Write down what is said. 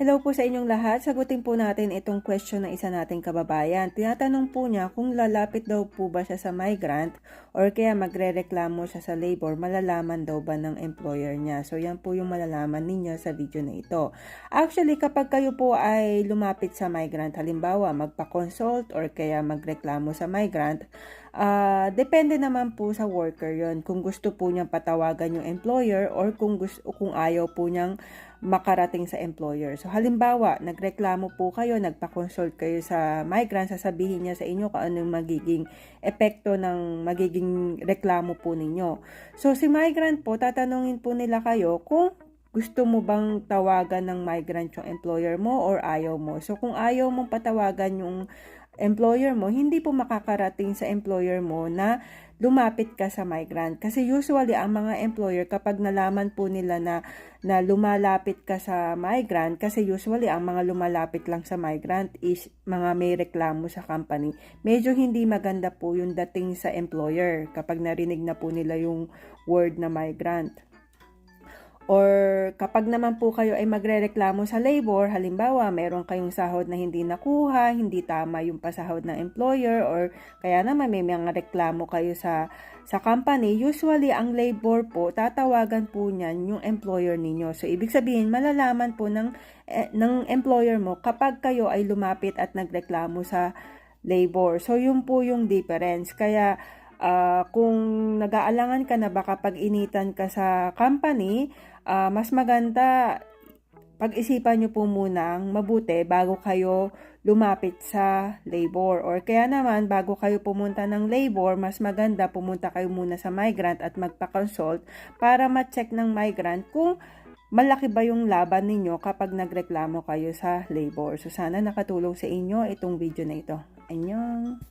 Hello po sa inyong lahat. Sagutin po natin itong question ng isa nating kababayan. Tinatanong po niya kung lalapit daw po ba siya sa migrant or kaya magre-reklamo siya sa labor, malalaman daw ba ng employer niya. So yan po yung malalaman ninyo sa video na ito. Actually, kapag kayo po ay lumapit sa migrant, halimbawa magpa-consult or kaya magreklamo sa migrant, ah depende naman po sa worker yon kung gusto po niyang patawagan yung employer or kung gusto kung ayaw po niyang makarating sa employer. So halimbawa, nagreklamo po kayo, nagpa-consult kayo sa migrant, sasabihin niya sa inyo kung anong magiging epekto ng magiging reklamo po ninyo. So si migrant po, tatanungin po nila kayo kung gusto mo bang tawagan ng migrant yung employer mo or ayaw mo. So kung ayaw mong patawagan yung employer mo, hindi po makakarating sa employer mo na lumapit ka sa migrant. Kasi usually, ang mga employer, kapag nalaman po nila na, na lumalapit ka sa migrant, kasi usually, ang mga lumalapit lang sa migrant is mga may reklamo sa company. Medyo hindi maganda po yung dating sa employer kapag narinig na po nila yung word na migrant. Or kapag naman po kayo ay magrereklamo sa labor, halimbawa meron kayong sahod na hindi nakuha, hindi tama yung pasahod ng employer or kaya naman may mga reklamo kayo sa sa company, usually ang labor po tatawagan po niyan yung employer ninyo. So ibig sabihin malalaman po ng eh, ng employer mo kapag kayo ay lumapit at nagreklamo sa labor. So yun po yung difference. Kaya ah, kung nag-aalangan ka na baka pag-initan ka sa company, ah, mas maganda pag-isipan nyo po munang mabuti bago kayo lumapit sa labor. Or kaya naman, bago kayo pumunta ng labor, mas maganda pumunta kayo muna sa migrant at magpa-consult para ma-check ng migrant kung malaki ba yung laban ninyo kapag nagreklamo kayo sa labor. So sana nakatulong sa inyo itong video na ito. Annyeong!